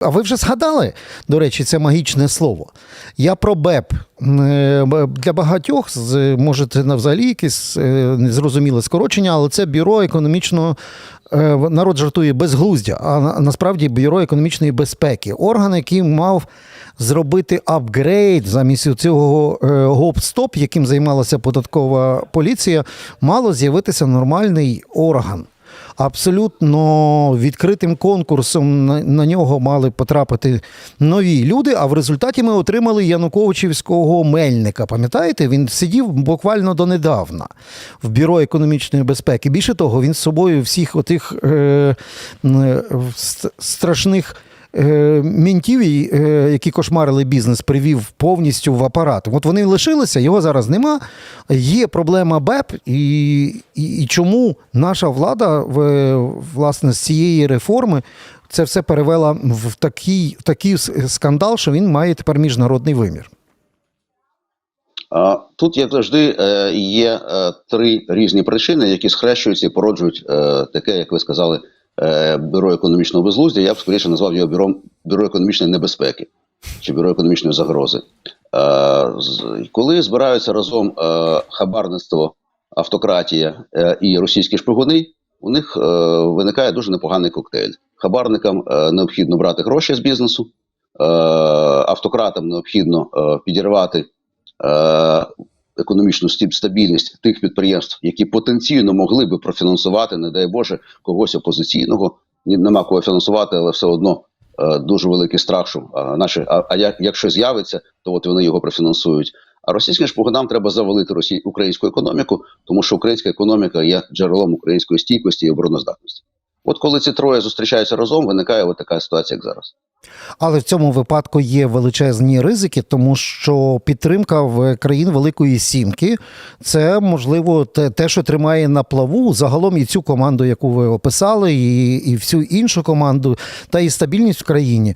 А ви вже згадали, до речі, це магічне слово. Я про БЕП. Е, Для багатьох може це взагалі якесь е, незрозуміле скорочення, але це бюро економічного. е, Народ жартує безглуздя, а насправді бюро економічної безпеки. Орган, який мав зробити апгрейд замість цього гоп-стоп, яким займалася податкова поліція, мало з'явитися нормальний орган. Абсолютно відкритим конкурсом на, нього мали потрапити нові люди. А в результаті ми отримали Януковичівського мельника. Пам'ятаєте, він сидів буквально донедавна в бюро економічної безпеки. Більше того, він з собою всіх отих е, е, страшних. Е, Мінтів, е, які кошмарили бізнес, привів повністю в апарат. От вони лишилися, його зараз нема. Є проблема БЕП, і, і, і чому наша влада власне з цієї реформи це все перевела в такий, такий скандал, що він має тепер міжнародний вимір. Тут, як завжди, е, є три різні причини, які схрещуються і породжують таке, як ви сказали, бюро економічного безглуздя. Я б скоріше назвав його бюро, бюро економічної небезпеки чи бюро економічної загрози. Е, Коли збираються разом е, хабарництво, автократія е, і російські шпигуни, у них е, виникає дуже непоганий коктейль. Хабарникам е, необхідно брати гроші з бізнесу, е, автократам необхідно е, підірвати е, економічну стабільність тих підприємств, які потенційно могли би профінансувати, не дай Боже, когось опозиційного. Нема кого фінансувати, але все одно е, дуже великий страх, що а, наші, а, а як, якщо з'явиться, то от вони його профінансують. А російським шпигунам треба завалити росі... українську економіку, тому що українська економіка є джерелом української стійкості і обороноздатності. От коли ці троє зустрічаються разом, виникає от така ситуація, як зараз. Але в цьому випадку є величезні ризики, тому що підтримка в країн Великої Сімки це можливо те, що тримає на плаву загалом і цю команду, яку ви описали, і, і всю іншу команду, та і стабільність в країні.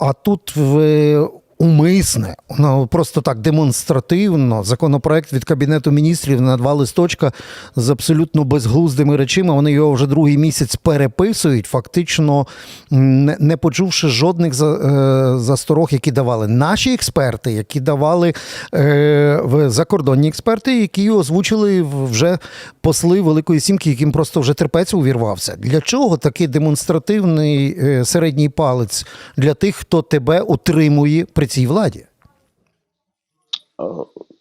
А тут в. Умисне, ну, просто так демонстративно. Законопроект від Кабінету міністрів на два листочка з абсолютно безглуздими речима. Вони його вже другий місяць переписують, фактично не, почувши жодних е, засторог, які давали наші експерти, які давали е, закордонні експерти, які озвучили вже посли Великої Сімки, яким просто вже терпець увірвався. Для чого такий демонстративний е, середній палець для тих, хто тебе утримує при цій владі? Е,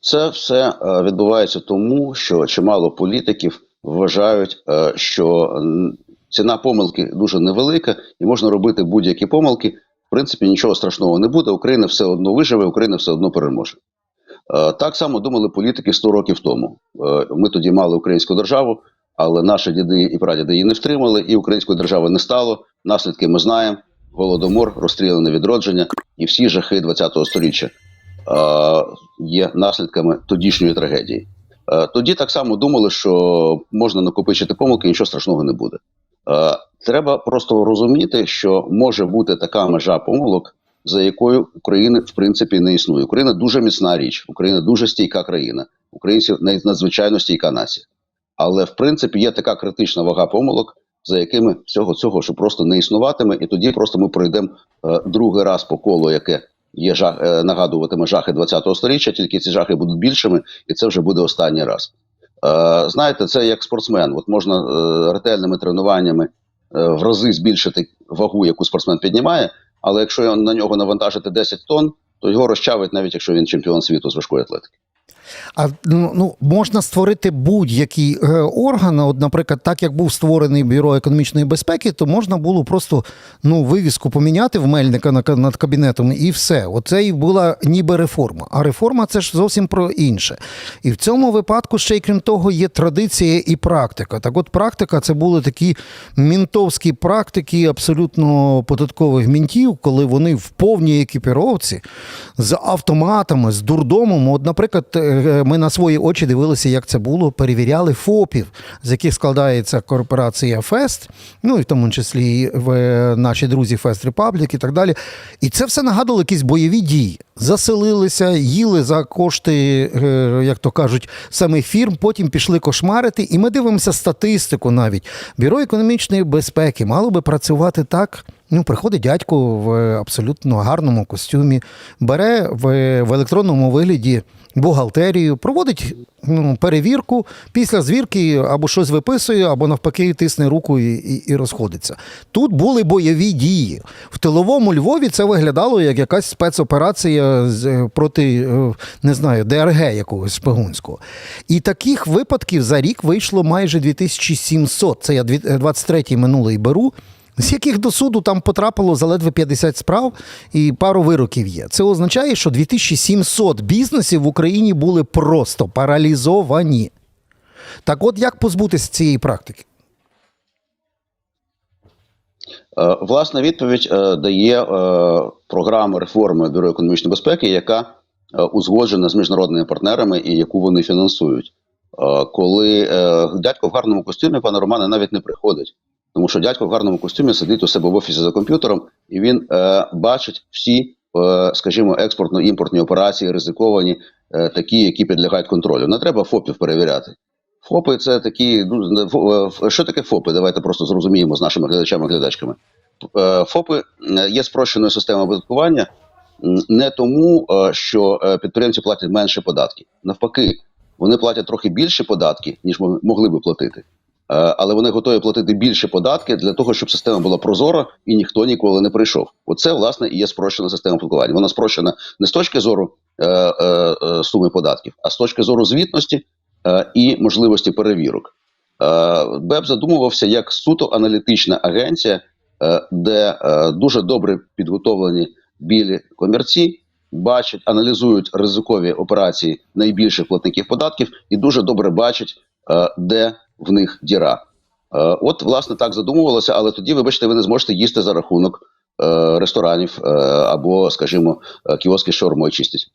Це все е, відбувається тому, що чимало політиків вважають, е, що ціна помилки дуже невелика, і можна робити будь-які помилки. В принципі, нічого страшного не буде. Україна все одно виживе, Україна все одно переможе. Так само думали політики 100 років тому. Ми тоді мали українську державу, але наші діди і прадіди її не втримали, і української держави не стало. Наслідки ми знаємо: голодомор, розстріляне відродження і всі жахи ХХ століття е, є наслідками тодішньої трагедії. Е, Тоді так само думали, що можна накопичити помилки, нічого страшного не буде. Е, Треба просто розуміти, що може бути така межа помилок, за якою України в принципі не існує. Україна дуже міцна річ, Україна дуже стійка країна, українці навіть надзвичайно стійка нація. Але в принципі є така критична вага помилок, за якими всього цього що просто не існуватиме, і тоді просто ми пройдемо е, другий раз по колу, яке є жах, е, нагадуватиме жахи 20-го століття, тільки ці жахи будуть більшими, і це вже буде останній раз. Е, знаєте, це як спортсмен. От можна е, ретельними тренуваннями е, в рази збільшити вагу, яку спортсмен піднімає, але якщо на нього навантажити 10 тонн, то його розчавить, навіть якщо він чемпіон світу з важкої атлетики. А ну, ну можна створити будь-який е, орган. От, наприклад, так як був створений бюро економічної безпеки, то можна було просто ну вивіску поміняти в мельника на- над кабінетом, і все. Оце і була ніби реформа. А реформа це ж зовсім про інше. І в цьому випадку ще й крім того є традиція і практика. Так, от практика це були такі мінтовські практики абсолютно податкових мінтів, коли вони в повній екіпіровці з автоматами, з дурдомом. От, наприклад, е, ми на свої очі дивилися, як це було, перевіряли ФОПів, з яких складається корпорація Фест, ну і в тому числі в е, наші друзі Фест Репаблік і так далі. І це все нагадувало якісь бойові дії. Заселилися, їли за кошти, е, як то кажуть, самих фірм, потім пішли кошмарити. І ми дивимося статистику навіть. Бюро економічної безпеки мало би працювати так. Ну, приходить дядько в абсолютно гарному костюмі, бере в, в електронному вигляді бухгалтерію, проводить ну, перевірку. Після звірки або щось виписує, або навпаки тисне руку і, і, і розходиться. Тут були бойові дії. В тиловому Львові це виглядало як якась спецоперація з, проти, е, не знаю, ДРГ якогось шпигунського. І таких випадків за рік вийшло майже 2700. Це я 23-й минулий беру. З яких до суду там потрапило заледве 50 справ і пару вироків є. Це означає, що 2700 бізнесів в Україні були просто паралізовані. Так от як позбутися цієї практики? Е, Власна відповідь е, дає е, програма реформи Бюро економічної безпеки, яка узгоджена з міжнародними партнерами і яку вони фінансують. Коли дядько в гарному костюмі, пане Романе, навіть не приходить. Тому що дядько в гарному костюмі сидить у себе в офісі за комп'ютером, і він е, бачить всі, е, скажімо, експортно-імпортні операції, ризиковані, е, такі, які підлягають контролю. Не треба ФОПів перевіряти. ФОПи це такі. Ну, е, що таке ФОПи? Давайте просто зрозуміємо з нашими глядачами і глядачками. Е, ФОПи е, є спрощеною системою оподаткування не тому, що підприємці платять менше податків. Навпаки, вони платять трохи більше податки, ніж мог- могли би платити. Е, Але вони готові платити більше податки для того, щоб система була прозора і ніхто ніколи не прийшов. Оце власне і є спрощена система оподаткування. Вона спрощена не з точки зору е, е, е, суми податків, а з точки зору звітності е, і можливості перевірок. Е, БЕП задумувався як суто аналітична агенція, е, де е, дуже добре підготовлені білі комірці бачать, аналізують ризикові операції найбільших платників податків і дуже добре бачать, е, де в них діра. Е, От, власне, так задумувалося, але тоді, вибачте, ви не зможете їсти за рахунок е, ресторанів е, або, скажімо, кіоски що шаурмою чистять.